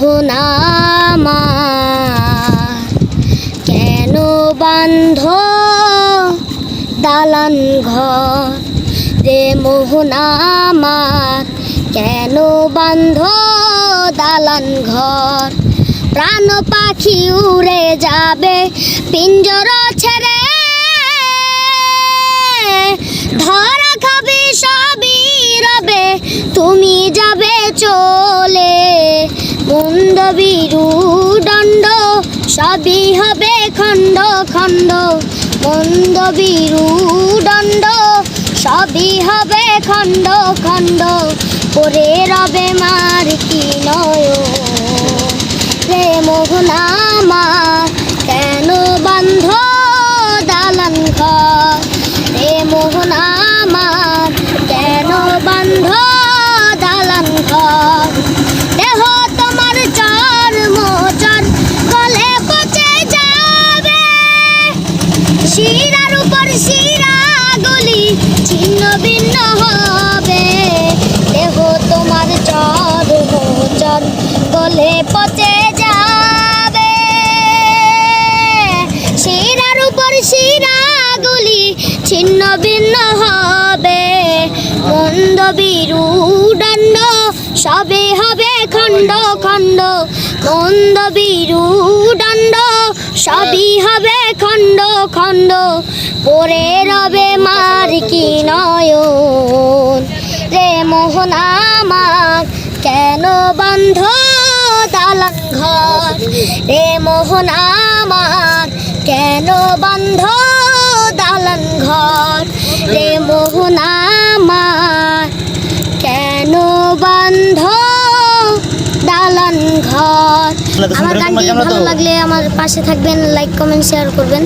মোহনামা কেন বান্ধ দালান ঘর? রে মোহনামার কেন বান্ধ দালান ঘর? প্রাণ পাখি উড়ে যাবে, পিঞ্জর ছেড়ে। ধরা খাবি সবই রবে, তুমি যাবে চোখ বিরু দণ্ড সবই হবে খণ্ড খণ্ড। মন্দ দণ্ড সবই হবে খণ্ড খণ্ড। পরে রবে মার কি নয় রে মোহনা কেন বান্ধ দালান ঘর? রে মোহনা ছিন্ন ভিন্ন হবে। দেহ তোমার চর মোচর গলে পচে যাবে। শিরার উপর শিরা গলি ছিন্ন ভিন্ন হবে। মন্দ বিরু সবে হবে খণ্ড খণ্ড। মন্দ বিরু দণ্ড সবই হবে খণ্ড পরে রবে মার কি নয়ন? রে মোহন আমার কেন বন্ধ দালান ঘর? রে মোহন আমার কেন বন্ধ দালান ঘর? রে মোহন আমার কেন বন্ধ দালান ঘর? আমার গানটি ভালো লাগলে আমার পাশে থাকবেন লাইক কমেন্ট শেয়ার করবেন।